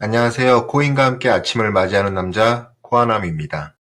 안녕하세요. 코인과 함께 아침을 맞이하는 남자 코아남입니다.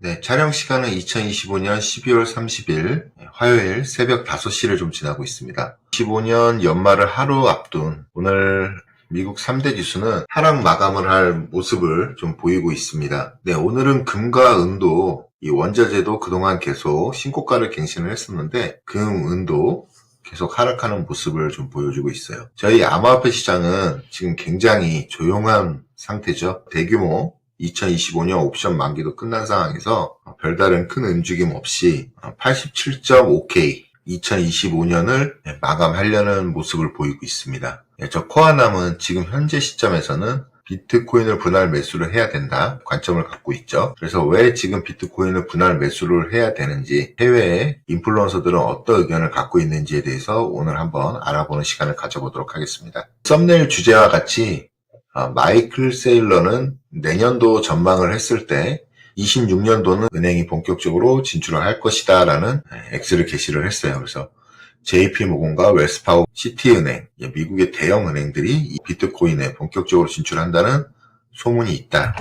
네, 촬영 시간은 2025년 12월 30일 화요일 새벽 5시를 좀 지나고 있습니다. 25년 연말을 하루 앞둔 오늘 미국 3대 지수는 하락 마감을 할 모습을 좀 보이고 있습니다. 네, 오늘은 금과 은도 이 원자재도 그동안 계속 신고가를 갱신을 했었는데 금, 은도 계속 하락하는 모습을 좀 보여주고 있어요. 저희 암호화폐 시장은 지금 굉장히 조용한 상태죠. 대규모 2025년 옵션 만기도 끝난 상황에서 별다른 큰 움직임 없이 87.5K 2025년을 마감하려는 모습을 보이고 있습니다. 예, 저 코아남은 지금 현재 시점에서는 비트코인을 분할 매수를 해야 된다 관점을 갖고 있죠. 그래서 왜 지금 비트코인을 분할 매수를 해야 되는지 해외의 인플루언서들은 어떤 의견을 갖고 있는지에 대해서 오늘 한번 알아보는 시간을 가져보도록 하겠습니다. 썸네일 주제와 같이 아, 마이클 세일러는 내년도 전망을 했을 때 26년도는 은행이 본격적으로 진출을 할 것이다 라는 X를 게시를 했어요. 그래서 JP모건과 웰스파고 시티은행, 예, 미국의 대형 은행들이 이 비트코인에 본격적으로 진출한다는 소문이 있다.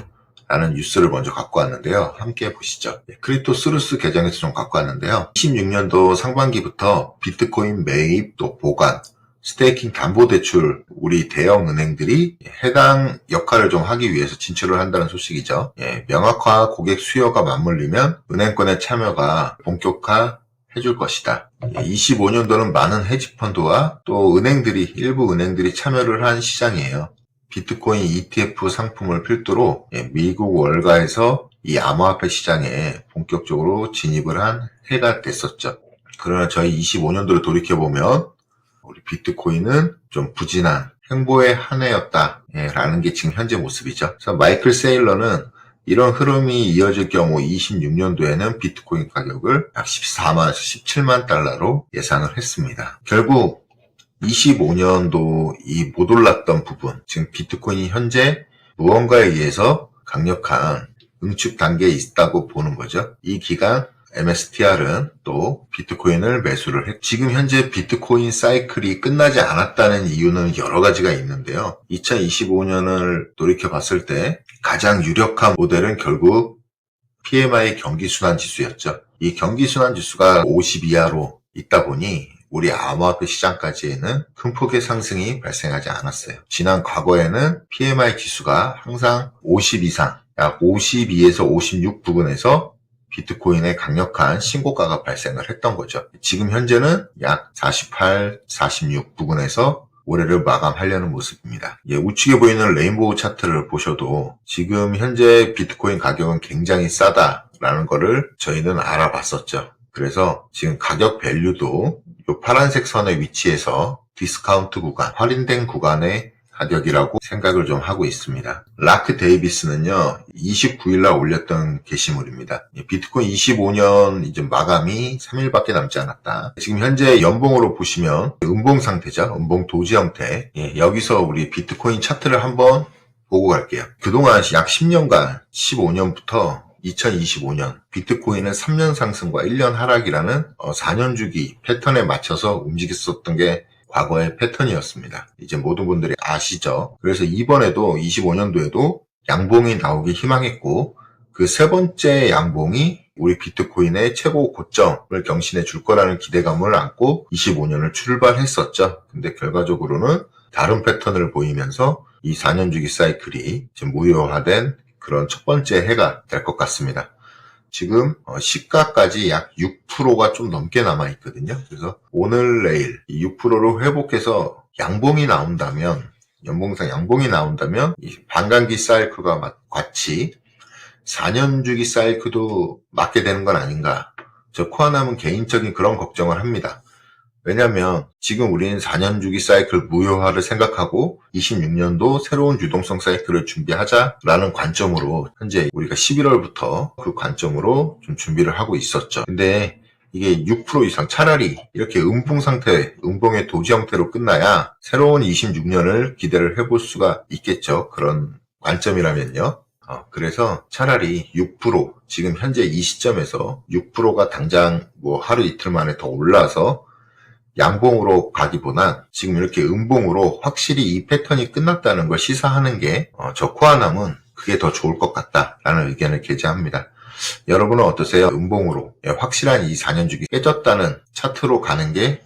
라는 뉴스를 먼저 갖고 왔는데요. 함께 보시죠. 예, 크리토스루스 계정에서 좀 갖고 왔는데요. 26년도 상반기부터 비트코인 매입 또 보관, 스테이킹 담보 대출 우리 대형 은행들이 해당 역할을 좀 하기 위해서 진출을 한다는 소식이죠. 예, 명확화 고객 수요가 맞물리면 은행권의 참여가 본격화 해줄 것이다. 25년도는 많은 헤지펀드와 또 은행들이 일부 은행들이 참여를 한 시장이에요. 비트코인 ETF 상품을 필두로 예, 미국 월가에서 이 암호화폐 시장에 본격적으로 진입을 한 해가 됐었죠. 그러나 저희 25년도를 돌이켜보면 우리 비트코인은 좀 부진한 행보의 한 해였다라는 게 지금 현재 모습이죠. 그래서 마이클 세일러는 이런 흐름이 이어질 경우 26년도에는 비트코인 가격을 약 14만에서 17만 달러로 예상을 했습니다. 결국 25년도 이 못 올랐던 부분, 지금 비트코인이 현재 무언가에 의해서 강력한 응축 단계에 있다고 보는 거죠. 이 기간 MSTR은 또 비트코인을 매수를 했. 지금 현재 비트코인 사이클이 끝나지 않았다는 이유는 여러 가지가 있는데요. 2025년을 돌이켜 봤을 때 가장 유력한 모델은 결국 PMI 경기순환 지수였죠. 이 경기순환 지수가 50 이하로 있다 보니 우리 암호화폐 시장까지에는 큰 폭의 상승이 발생하지 않았어요. 지난 과거에는 PMI 지수가 항상 50 이상, 약 52에서 56 부근에서 비트코인의 강력한 신고가가 발생을 했던 거죠. 지금 현재는 약 48, 46 부근에서 올해를 마감하려는 모습입니다. 예, 우측에 보이는 레인보우 차트를 보셔도 지금 현재 비트코인 가격은 굉장히 싸다라는 거를 저희는 알아봤었죠. 그래서 지금 가격 밸류도 이 파란색 선의 위치에서 디스카운트 구간, 할인된 구간에 가격이라고 생각을 좀 하고 있습니다. 라크 데이비스는요, 29일날 올렸던 게시물입니다. 비트코인 25년 이제 마감이 3일밖에 남지 않았다. 지금 현재 연봉으로 보시면 음봉 상태죠. 음봉 도지 형태. 예, 여기서 우리 비트코인 차트를 한번 보고 갈게요. 그동안 약 10년간, 15년부터 2025년 비트코인은 3년 상승과 1년 하락이라는 4년 주기 패턴에 맞춰서 움직였었던 게 과거의 패턴이었습니다. 이제 모든 분들이 아시죠? 그래서 이번에도 25년도에도 양봉이 나오기 희망했고 그 세 번째 양봉이 우리 비트코인의 최고 고점을 경신해 줄 거라는 기대감을 안고 25년을 출발했었죠. 근데 결과적으로는 다른 패턴을 보이면서 이 4년 주기 사이클이 지금 무효화된 그런 첫 번째 해가 될 것 같습니다. 지금 어, 시가까지 약 6%가 좀 넘게 남아 있거든요. 그래서 오늘 내일 6%를 회복해서 양봉이 나온다면 연봉상 양봉이 나온다면 이 반감기 사이클과 같이 4년 주기 사이클도 맞게 되는 건 아닌가. 저 코아남은 개인적인 그런 걱정을 합니다. 왜냐하면 지금 우리는 4년 주기 사이클 무효화를 생각하고 26년도 새로운 유동성 사이클을 준비하자라는 관점으로 현재 우리가 11월부터 그 관점으로 좀 준비를 하고 있었죠. 근데 이게 6% 이상 차라리 이렇게 음봉 상태, 음봉의 도지 형태로 끝나야 새로운 26년을 기대를 해볼 수가 있겠죠. 그런 관점이라면요. 어, 그래서 차라리 6% 지금 현재 이 시점에서 6%가 당장 뭐 하루 이틀 만에 더 올라서 양봉으로 가기보단 지금 이렇게 음봉으로 확실히 이 패턴이 끝났다는 걸 시사하는 게 저 코아남은 그게 더 좋을 것 같다라는 의견을 게재합니다. 여러분은 어떠세요? 음봉으로 예, 확실한 이 4년 주기 깨졌다는 차트로 가는 게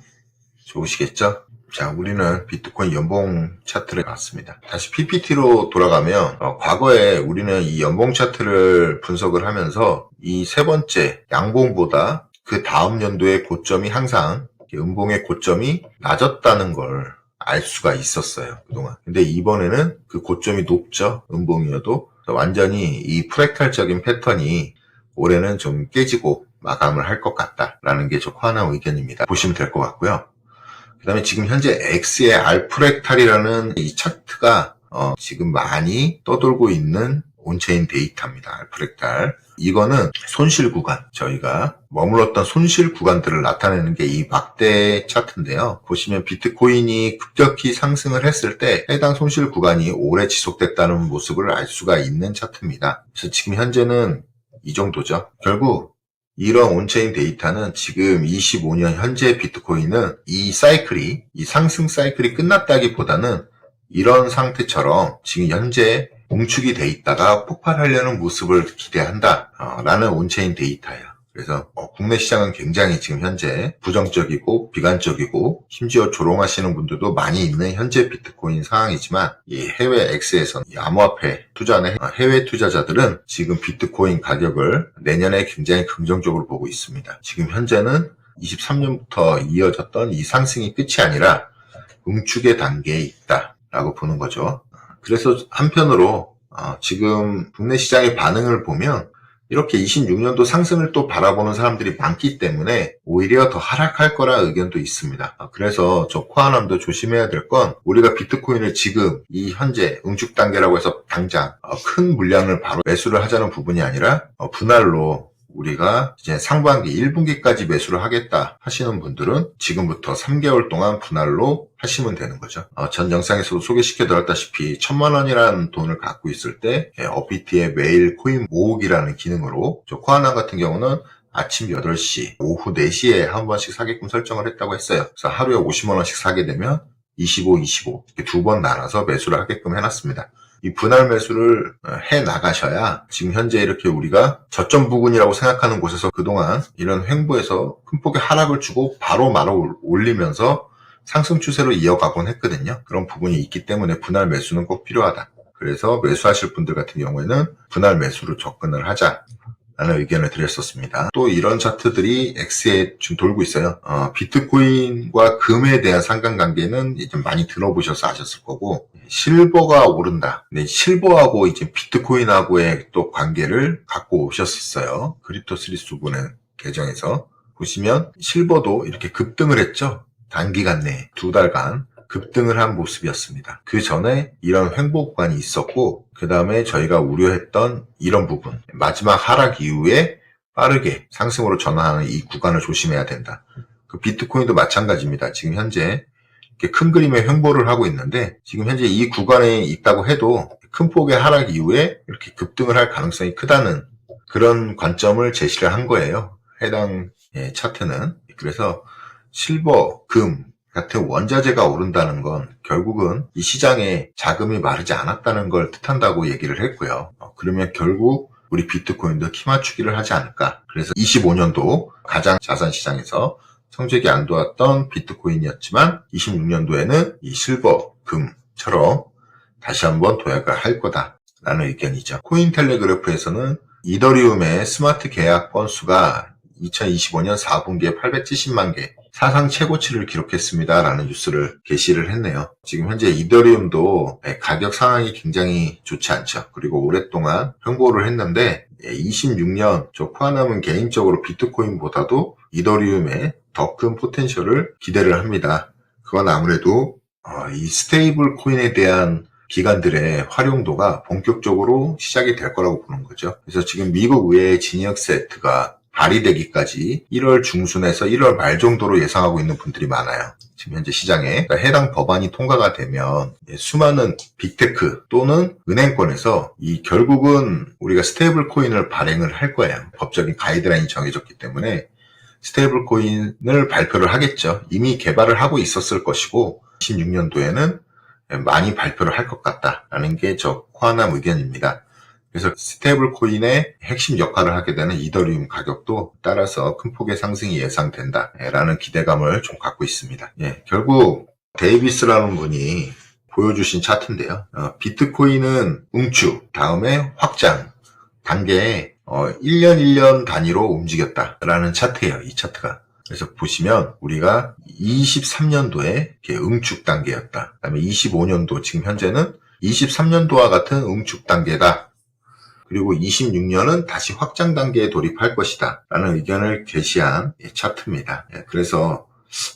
좋으시겠죠? 자, 우리는 비트코인 연봉 차트를 봤습니다. 다시 PPT로 돌아가면 어, 과거에 우리는 이 연봉 차트를 분석을 하면서 이 세 번째 양봉보다 그 다음 연도의 고점이 항상 음봉의 고점이 낮았다는 걸 알 수가 있었어요. 그동안. 근데 이번에는 그 고점이 높죠. 음봉이어도 완전히 이 프랙탈적인 패턴이 올해는 좀 깨지고 마감을 할 것 같다라는 게 저 코아나 의견입니다. 보시면 될 것 같고요. 그 다음에 지금 현재 X의 알프렉탈이라는 이 차트가 어, 지금 많이 떠돌고 있는 온체인 데이터입니다. 알프렉탈. 이거는 손실 구간, 저희가 머물렀던 손실 구간들을 나타내는 게 이 막대 차트인데요. 보시면 비트코인이 급격히 상승을 했을 때 해당 손실 구간이 오래 지속됐다는 모습을 알 수가 있는 차트입니다. 그래서 지금 현재는 이 정도죠. 결국 이런 온체인 데이터는 지금 25년 현재 비트코인은 이 사이클이, 이 상승 사이클이 끝났다기보다는 이런 상태처럼 지금 현재 뭉축이 돼 있다가 폭발하려는 모습을 기대한다. 어, 라는 온체인 데이터예요. 그래서 어, 국내 시장은 굉장히 지금 현재 부정적이고 비관적이고 심지어 조롱하시는 분들도 많이 있는 현재 비트코인 상황이지만 이 해외 X에서 이 암호화폐 투자하는 어, 해외 투자자들은 지금 비트코인 가격을 내년에 굉장히 긍정적으로 보고 있습니다. 지금 현재는 23년부터 이어졌던 이 상승이 끝이 아니라 응축의 단계에 있다 라고 보는 거죠. 그래서 한편으로 어, 지금 국내 시장의 반응을 보면 이렇게 26년도 상승을 또 바라보는 사람들이 많기 때문에 오히려 더 하락할 거라 의견도 있습니다. 어, 그래서 저 코아남도 조심해야 될 건 우리가 비트코인을 지금 이 현재 응축 단계라고 해서 당장 어, 큰 물량을 바로 매수를 하자는 부분이 아니라 어, 분할로 우리가 이제 상반기 1분기까지 매수를 하겠다 하시는 분들은 지금부터 3개월 동안 분할로 하시면 되는 거죠. 어, 전 영상에서도 소개시켜 드렸다시피 천만 원이라는 돈을 갖고 있을 때 예, 어비티의 매일 코인 모으기라는 기능으로 저 코아나 같은 경우는 아침 8시, 오후 4시에 한 번씩 사게끔 설정을 했다고 했어요. 그래서 하루에 50만 원씩 사게 되면 25, 25 이렇게 두 번 나눠서 매수를 하게끔 해놨습니다. 이 분할 매수를 해 나가셔야 지금 현재 이렇게 우리가 저점 부근이라고 생각하는 곳에서 그동안 이런 횡보에서 큰 폭의 하락을 주고 바로 말아 올리면서 상승 추세로 이어가곤 했거든요. 그런 부분이 있기 때문에 분할 매수는 꼭 필요하다. 그래서 매수하실 분들 같은 경우에는 분할 매수로 접근을 하자. 라는 의견을 드렸었습니다. 또 이런 차트들이 X에 지금 돌고 있어요. 어, 비트코인과 금에 대한 상관관계는 이제 많이 들어보셔서 아셨을 거고 실버가 오른다. 네, 실버하고 이제 비트코인하고의 또 관계를 갖고 오셨었어요. 크립토 스리스 분의 계정에서 보시면 실버도 이렇게 급등을 했죠. 단기간 내에 두 달간 급등을 한 모습이었습니다. 그 전에 이런 횡보 구간이 있었고, 그 다음에 저희가 우려했던 이런 부분, 마지막 하락 이후에 빠르게 상승으로 전환하는 이 구간을 조심해야 된다. 그 비트코인도 마찬가지입니다. 지금 현재 큰 그림의 횡보를 하고 있는데, 지금 현재 이 구간에 있다고 해도 큰 폭의 하락 이후에 이렇게 급등을 할 가능성이 크다는 그런 관점을 제시를 한 거예요. 해당 예, 차트는. 그래서 실버, 금, 같은 원자재가 오른다는 건 결국은 이 시장에 자금이 마르지 않았다는 걸 뜻한다고 얘기를 했고요. 어, 그러면 결국 우리 비트코인도 키맞추기를 하지 않을까. 그래서 25년도 가장 자산 시장에서 성적이 안 좋았던 비트코인이었지만 26년도에는 이 실버, 금처럼 다시 한번 도약을 할 거다라는 의견이죠. 코인텔레그래프에서는 이더리움의 스마트 계약 건수가 2025년 4분기에 870만 개, 사상 최고치를 기록했습니다. 라는 뉴스를 게시를 했네요. 지금 현재 이더리움도 가격 상황이 굉장히 좋지 않죠. 그리고 오랫동안 횡보를 했는데 26년 저 코아남은 개인적으로 비트코인보다도 이더리움에 더큰 포텐셜을 기대를 합니다. 그건 아무래도 어, 이 스테이블 코인에 대한 기관들의 활용도가 본격적으로 시작이 될 거라고 보는 거죠. 그래서 지금 미국 의회 진역 세트가 발의되기까지 1월 중순에서 1월 말 정도로 예상하고 있는 분들이 많아요. 지금 현재 시장에 그러니까 해당 법안이 통과가 되면 수많은 빅테크 또는 은행권에서 이 결국은 우리가 스테이블 코인을 발행을 할 거예요. 법적인 가이드라인이 정해졌기 때문에 스테이블 코인을 발표를 하겠죠. 이미 개발을 하고 있었을 것이고 16년도에는 많이 발표를 할 것 같다라는 게 저 코아남 의견입니다. 그래서 스테이블 코인의 핵심 역할을 하게 되는 이더리움 가격도 따라서 큰 폭의 상승이 예상된다라는 기대감을 좀 갖고 있습니다. 예, 결국 데이비스라는 분이 보여주신 차트인데요. 어, 비트코인은 응축, 다음에 확장 단계에 어, 1년 1년 단위로 움직였다라는 차트예요. 이 차트가. 그래서 보시면 우리가 23년도에 응축 단계였다. 그다음에 25년도 지금 현재는 23년도와 같은 응축 단계다. 그리고 26년은 다시 확장 단계에 돌입할 것이다. 라는 의견을 게시한 예, 차트입니다. 예, 그래서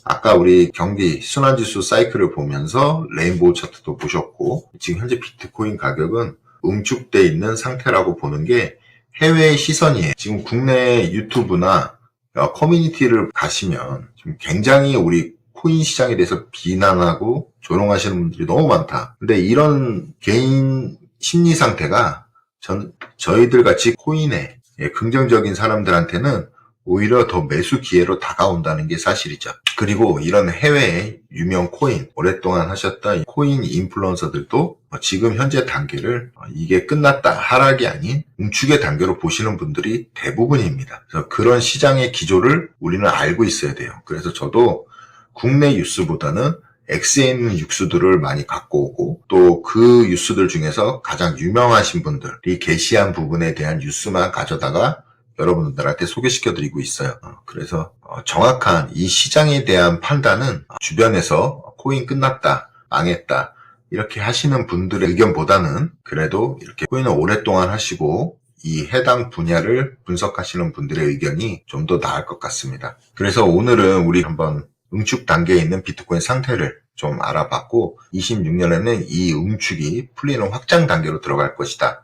아까 우리 경기 순환지수 사이클을 보면서 레인보우 차트도 보셨고 지금 현재 비트코인 가격은 응축돼 있는 상태라고 보는 게 해외의 시선이에요. 지금 국내 유튜브나 어, 커뮤니티를 가시면 굉장히 우리 코인 시장에 대해서 비난하고 조롱하시는 분들이 너무 많다. 근데 이런 개인 심리 상태가 전 저희들 같이 코인에 예, 긍정적인 사람들한테는 오히려 더 매수 기회로 다가온다는 게 사실이죠. 그리고 이런 해외의 유명 코인, 오랫동안 하셨던 코인 인플루언서들도 지금 현재 단계를 이게 끝났다, 하락이 아닌 응축의 단계로 보시는 분들이 대부분입니다. 그래서 그런 시장의 기조를 우리는 알고 있어야 돼요. 그래서 저도 국내 뉴스보다는 있는 뉴스들을 많이 갖고 오고 또그 뉴스들 중에서 가장 유명하신 분들이 게시한 부분에 대한 뉴스만 가져다가 여러분들한테 소개시켜 드리고 있어요. 어, 그래서 어, 정확한 이 시장에 대한 판단은 주변에서 코인 끝났다, 망했다 이렇게 하시는 분들의 의견보다는 그래도 이렇게 코인을 오랫동안 하시고 이 해당 분야를 분석하시는 분들의 의견이 좀 더 나을 것 같습니다. 그래서 오늘은 우리 한번 응축 단계에 있는 비트코인 상태를 좀 알아봤고 26년에는 이 응축이 풀리는 확장 단계로 들어갈 것이다.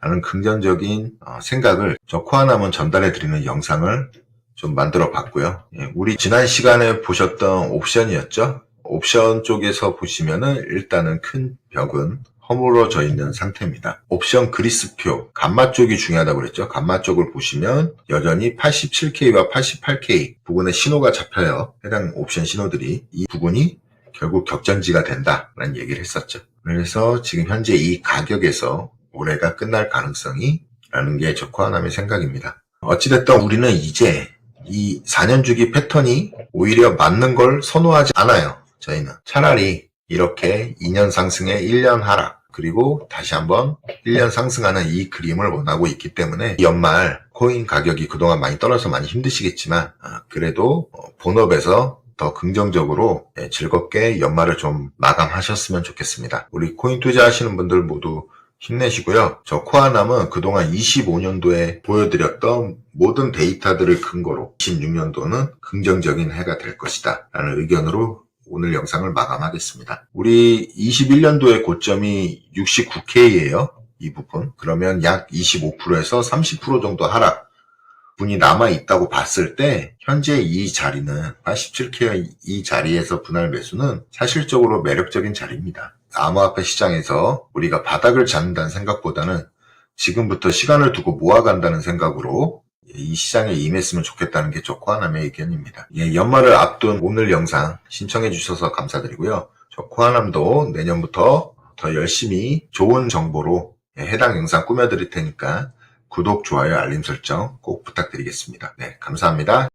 라는 긍정적인 어, 생각을 저 코아남은 전달해 드리는 영상을 좀 만들어 봤고요. 예, 우리 지난 시간에 보셨던 옵션이었죠. 옵션 쪽에서 보시면은 일단은 큰 벽은 허물어져 있는 상태입니다. 옵션 그리스표, 감마 쪽이 중요하다고 그랬죠. 감마 쪽을 보시면 여전히 87K와 88K 부분에 신호가 잡혀요. 해당 옵션 신호들이 이 부분이 결국 격전지가 된다라는 얘기를 했었죠. 그래서 지금 현재 이 가격에서 올해가 끝날 가능성이 라는 게저 코아남의 생각입니다. 어찌됐든 우리는 이제 이 4년 주기 패턴이 오히려 맞는 걸 선호하지 않아요. 저희는 차라리 이렇게 2년 상승에 1년 하락 그리고 다시 한번 1년 상승하는 이 그림을 원하고 있기 때문에 연말 코인 가격이 그동안 많이 떨어서 많이 힘드시겠지만 아, 그래도 어, 본업에서 더 긍정적으로 예, 즐겁게 연말을 좀 마감하셨으면 좋겠습니다. 우리 코인 투자하시는 분들 모두 힘내시고요. 저 코아남은 그동안 25년도에 보여드렸던 모든 데이터들을 근거로 26년도는 긍정적인 해가 될 것이다. 라는 의견으로 오늘 영상을 마감하겠습니다. 우리 21년도의 고점이 69K예요. 이 부분. 그러면 약 25%에서 30% 정도 하락 분이 남아 있다고 봤을 때 현재 이 자리는 87K 이 자리에서 분할 매수는 사실적으로 매력적인 자리입니다. 암호화폐 시장에서 우리가 바닥을 잡는다는 생각보다는 지금부터 시간을 두고 모아간다는 생각으로 이 시장에 임했으면 좋겠다는 게저 코아남의 의견입니다. 예, 연말을 앞둔 오늘 영상 신청해 주셔서 감사드리고요. 저 코아남도 내년부터 더 열심히 좋은 정보로 해당 영상 꾸며드릴 테니까 구독, 좋아요, 알림 설정 꼭 부탁드리겠습니다. 네, 감사합니다.